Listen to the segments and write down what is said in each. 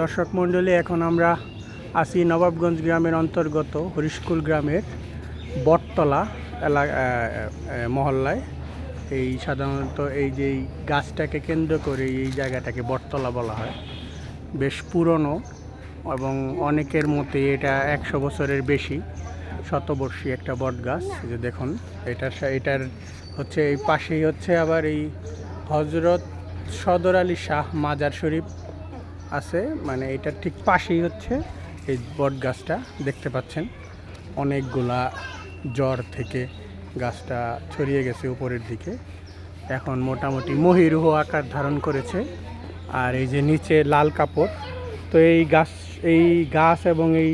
দর্শক মণ্ডলী, এখন আমরা আছি নবাবগঞ্জ গ্রামের অন্তর্গত হরিশকুল গ্রামের বটতলা এলাকা মহল্লায়। এই সাধারণত এই যে গাছটাকে কেন্দ্র করে এই জায়গাটাকে বটতলা বলা হয়। বেশ পুরনো এবং অনেকের মতে এটা একশো বছরের বেশি, শতবর্ষী একটা বট গাছ যে দেখুন এটার এটার হচ্ছে এই পাশেই হচ্ছে আবার এই হজরত সদর আলী শাহ মাজার শরীফ। আছে মানে এটার ঠিক পাশেই হচ্ছে এই বট গাছটা, দেখতে পাচ্ছেন। অনেকগুলা জ্বর থেকে গাছটা ছড়িয়ে গেছে উপরের দিকে। এখন মোটামুটি মহিরুহ আকার ধারণ করেছে, আর এই যে নিচে লাল কাপড়। তো এই গাছ এই গাছ এবং এই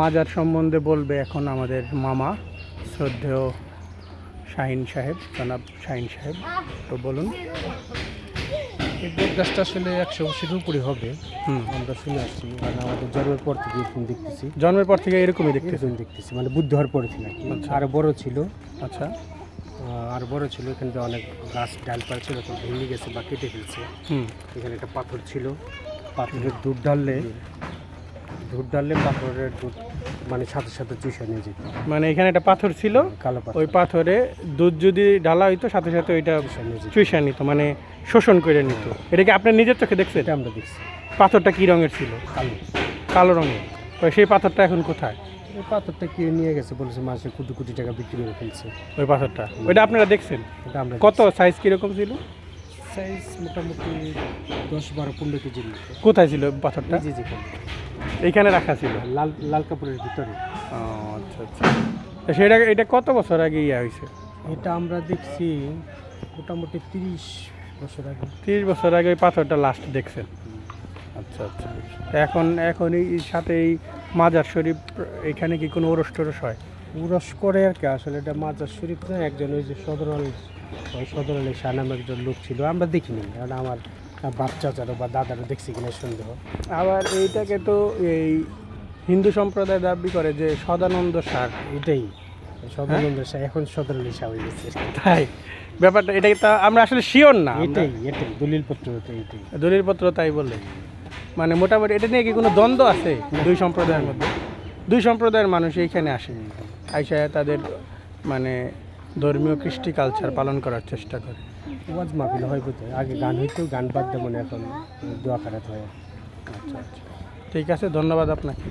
মাজার সম্বন্ধে বলবে এখন আমাদের মামা, শ্রদ্ধেয় শাহিন সাহেব, জনাব শাহিন সাহেব। তো বলুন। এই বট গাছটা আসলে একশো বছরের উপরে হবে। আমরা শুনে আসছি কারণ আমাদের জন্মের পর থেকে এরকম দেখতেছি। জন্মের পর থেকে এরকমই এরকম দেখতেছি মানে বুদ্ধ হওয়ার পরে থেকে আর আচ্ছা। বড় ছিল। আচ্ছা। আরও বড় ছিল এখানে অনেক গাছ ডালপালা ছিল তো ভেঙে গেছে বা কেটে ফেলছে। এখানে একটা পাথর ছিল। পাথরের দুধ ঢাললে দুধ ঢাললে পাথরের দুধ মানে সাথে সাথে চুষে নিয়ে যেত। মানে এখানে একটা পাথর ছিল কালো পাথর। ওই পাথরে দুধ যদি ঢালা হইতো সাথে সাথে ওইটা চুষে নিত মানে শোষণ করে নিত। এটা কি আপনার নিজের চোখে দেখছে এটা আমরা দেখছি। পাথরটা কি রঙের ছিল? কালো। কালো রঙের। তো সেই পাথরটা এখন কোথায়? ওই পাথরটা কিনে নিয়ে গেছে বলেছে মাসে কোটি কোটি টাকা বিক্রি করে ফেলছে। ওই পাথরটা। ওইটা আপনারা দেখছেন? এটা আমরা কত সাইজ কীরকম ছিল? সাইজ মোটামুটি দশ বারো পনেরো কেজির কোথায় ছিল পাথরটা? যে যেখানে। এইখানে রাখা ছিল। লাল লাল কাপড়ের ভিতরে। ও আচ্ছা আচ্ছা। তো সেটা এটা কত বছর আগে ইয়ে হয়েছে? এটা আমরা দেখছি মোটামুটি তিরিশ বছর আগে। তিরিশ বছর আগে ওই পাথরটা লাস্ট দেখছেন। আচ্ছা আচ্ছা। এখন এখন এই সাথে এই মাজার শরীফ এখানে কি কোনো ওরস টোরস হয়? উরস করে আর কি আসলে এটা মাজার শরীফ না একজন ওই যে সদর আলী ওই সদর আলী শাহ নামে একজন লোক ছিল আমরা দেখিনি কারণ আমার বাচ্চা চারো বা দাদারা দেখছি কিনা সন্দেহ। আবার এইটাকে তো এই হিন্দু সম্প্রদায় দাবি করে যে সদানন্দ সার এটাই। সদানন্দ শাহ এখন সদর আলী হয়ে গেছে। তাই? ব্যাপারটা এটা তা আমরা আসলে শিওর না? এটাই এটাই দলিল পত্র এটাই। দলিলপত্র তাই বলে। মানে মোটামুটি এটা নিয়ে কি কোনো দ্বন্দ্ব আছে দুই সম্প্রদায়ের মধ্যে? দুই সম্প্রদায়ের মানুষ এইখানে আসে আইসা তাদের মানে ধর্মীয় কৃষ্টি কালচার পালন করার চেষ্টা করে। ওয়াজ মাহফিল হয় বোধ আগে গান হইতো গান বাদ মনে এখন দোয়া খারাপ হয়। আচ্ছা আচ্ছা। ঠিক আছে ধন্যবাদ আপনাকে।